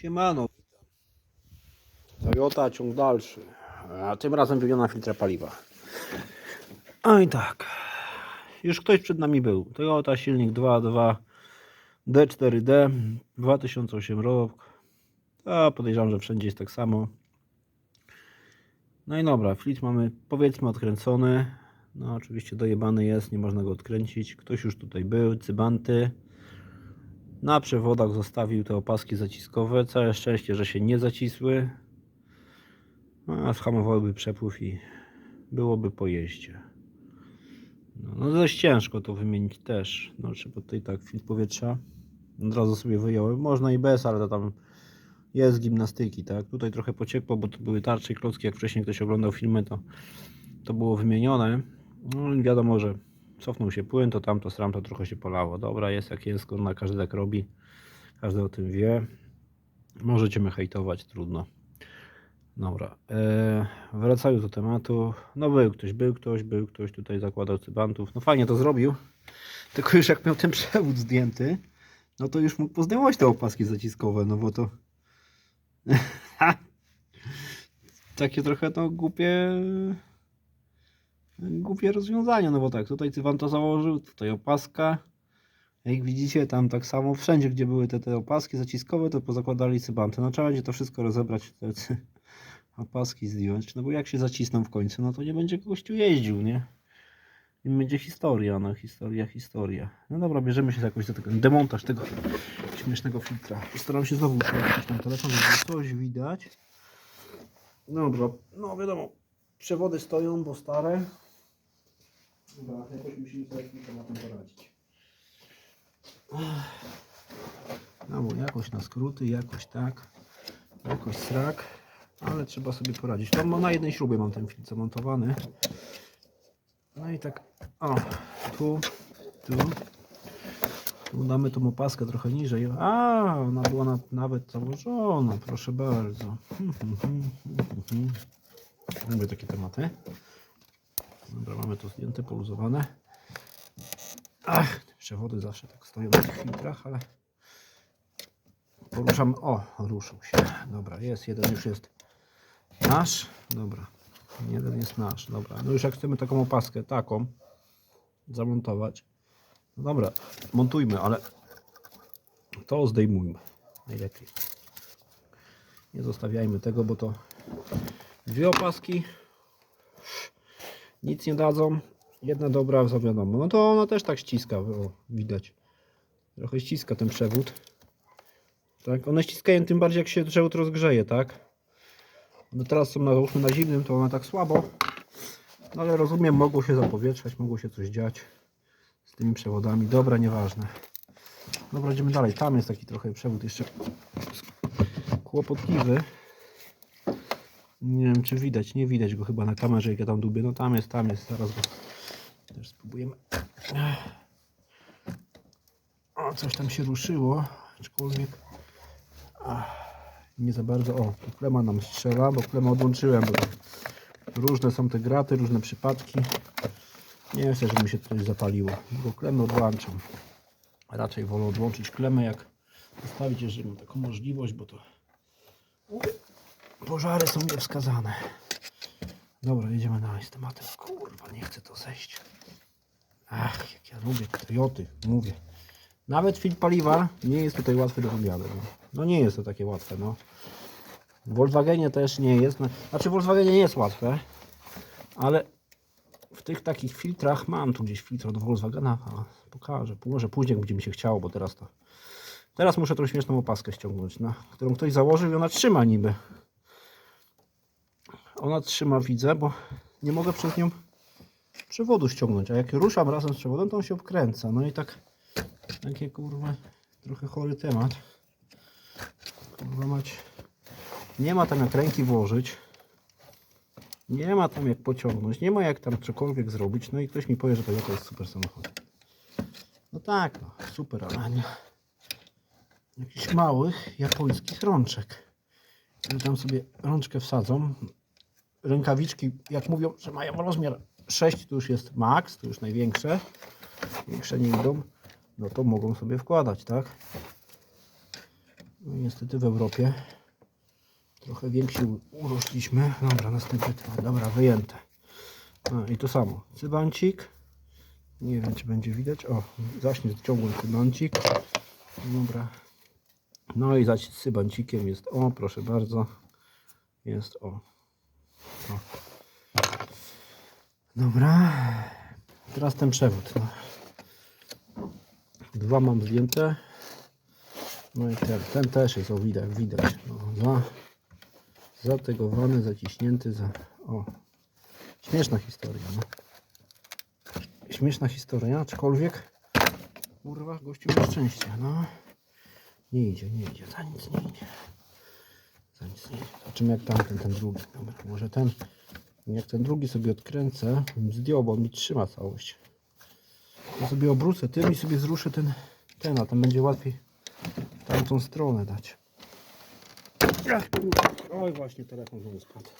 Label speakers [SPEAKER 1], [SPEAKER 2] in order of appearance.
[SPEAKER 1] Siemano. Toyota ciąg dalszy. A tym razem wymiana filtra paliwa. A i tak. Już ktoś przed nami był. Toyota silnik 2.2 D4D 2008 rok. A podejrzewam, że wszędzie jest tak samo. No i dobra, flit mamy powiedzmy odkręcony. No oczywiście dojebany jest, nie można go odkręcić. Ktoś już tutaj był, cybanty. Na przewodach zostawił te opaski zaciskowe. Całe szczęście, że się nie zacisły. No, A zhamowałyby przepływ i byłoby po jeździe. No, no dość ciężko to wymienić też. No, trzeba tutaj tak filtr powietrza. Od razu sobie wyjąłem. Można i bez, ale to tam jest gimnastyki, tak? Tutaj trochę pociekło, bo to były tarcze i klocki. Jak wcześniej ktoś oglądał filmy, to, to było wymienione. No wiadomo, że cofnął się płyn, to tamto, sram, to trochę się polało. Dobra, jest jak jest, na każdy tak robi. Każdy o tym wie. Możecie mnie hejtować, trudno. Dobra, e, wracając do tematu. No był ktoś, był ktoś, był ktoś tutaj zakładał cybantów. No fajnie to zrobił. Tylko już jak miał ten przewód zdjęty, no to już mógł pozdejmować te opaski zaciskowe, no bo to takie trochę no głupie głupie rozwiązanie, no bo tak, tutaj Cywan to założył, tutaj opaska. Jak widzicie, tam tak samo, wszędzie gdzie były te, te opaski zaciskowe, to pozakładali cybanty. No trzeba będzie to wszystko rozebrać, te opaski zdjąć, no bo jak się zacisną w końcu, no to nie będzie gościu jeździł, nie? I będzie historia, no historia, historia. No dobra, bierzemy się jakoś do tego, demontaż tego śmiesznego filtra. Postaram się znowu usunąć ten telefon, żeby coś widać. Dobra, no wiadomo, przewody stoją, bo stare. Dobra, jakoś musimy sobie z tym tematem poradzić. No bo jakoś na skróty, jakoś tak, jakoś srak, ale trzeba sobie poradzić. To na jednej śrubie mam ten filtr zamontowany. No i tak, o, tu, tu, tu damy tą opaskę trochę niżej. A, ona była na, nawet założona, proszę bardzo. Lubię takie tematy. Dobra, mamy to zdjęte, poluzowane. Ach, zawsze tak stoją na tych filtrach, ale poruszam. O, ruszył się. Dobra, jest, jeden już jest nasz. Dobra, jeden jest nasz. Dobra, no już jak chcemy taką opaskę, taką zamontować. No dobra, montujmy, ale to zdejmujmy najlepiej. Nie zostawiajmy tego, bo to dwie opaski nic nie dadzą. Jedna dobra, za wiadomo. No to ona też tak ściska, o, widać. Trochę ściska ten przewód. Tak, one ściskają tym bardziej jak się przewód rozgrzeje, tak? No teraz są na, na zimnym, to ona tak słabo. No ale rozumiem, mogło się zapowietrzać, mogło się coś dziać z tymi przewodami. Dobra, nieważne. Dobra, idziemy dalej. Tam jest taki trochę przewód jeszcze kłopotliwy. Nie wiem, czy widać. Nie widać go chyba na kamerze, jak ja tam dubię. No tam jest, tam jest. Zaraz go też spróbujemy. O, coś tam się ruszyło. Aczkolwiek nie za bardzo. O, tu klema nam strzela, bo klemę odłączyłem. Bo różne są te graty, różne przypadki. Nie chcę, żeby mi się coś zapaliło. Bo klemę odłączam. Raczej wolę odłączyć klemę, jak zostawić, jeżeli mam taką możliwość, bo to pożary są niewskazane. Dobra, jedziemy dalej z tematem. Kurwa, nie chcę to zejść. Ach, jak ja lubię Toyoty, mówię. Nawet filtr paliwa nie jest tutaj łatwy do wymiany. No. no nie jest to takie łatwe, no. W Volkswagenie też nie jest. No, Znaczy w Volkswagenie nie jest łatwe, ale w tych takich filtrach mam tu gdzieś filtr od Volkswagena. A, pokażę, może później będzie mi się chciało, bo teraz to. Teraz muszę tą śmieszną opaskę ściągnąć, na którą ktoś założył i ona trzyma niby. Ona trzyma, widzę, bo nie mogę przez nią przewodu ściągnąć. A jak ruszam razem z przewodem, to on się obkręca. No i tak, takie kurwa, trochę chory temat. Kurwa mać. Nie ma tam jak ręki włożyć. Nie ma tam jak pociągnąć. Nie ma jak tam cokolwiek zrobić. No i ktoś mi powie, że to jest super samochód. No tak, no, super, ale nie. Jakichś małych japońskich rączek. Tam sobie rączkę wsadzą. Rękawiczki, jak mówią, że mają rozmiar 6, to już jest max, to już największe. Większe nie idą. No to mogą sobie wkładać, tak? No niestety w Europie trochę więksi urośliśmy. Dobra, następny temat. Dobra, wyjęte. No i to samo. Cybancik. Nie wiem, czy będzie widać. O, zaśnie ciągły cybancik. Dobra. No i za cybancikiem jest, o proszę bardzo, jest o. Dobra. Teraz ten przewód. No. Dwa mam zdjęte. No i ten, ten też jest, o widać, widać. No, za, zategowany, zaciśnięty, za, o. Śmieszna historia, no. Śmieszna historia, aczkolwiek kurwa, gościu ma szczęście, no. Nie idzie, nie idzie, za nic nie idzie. Zobaczymy jak tamten, ten drugi. Dobra, może ten, jak ten drugi sobie odkręcę, zdjął, bo on mi trzyma całość. Ja sobie obrócę tym i sobie zruszę ten, ten, a tam będzie łatwiej tamtą stronę dać. Oj, właśnie telefon znowu spadł.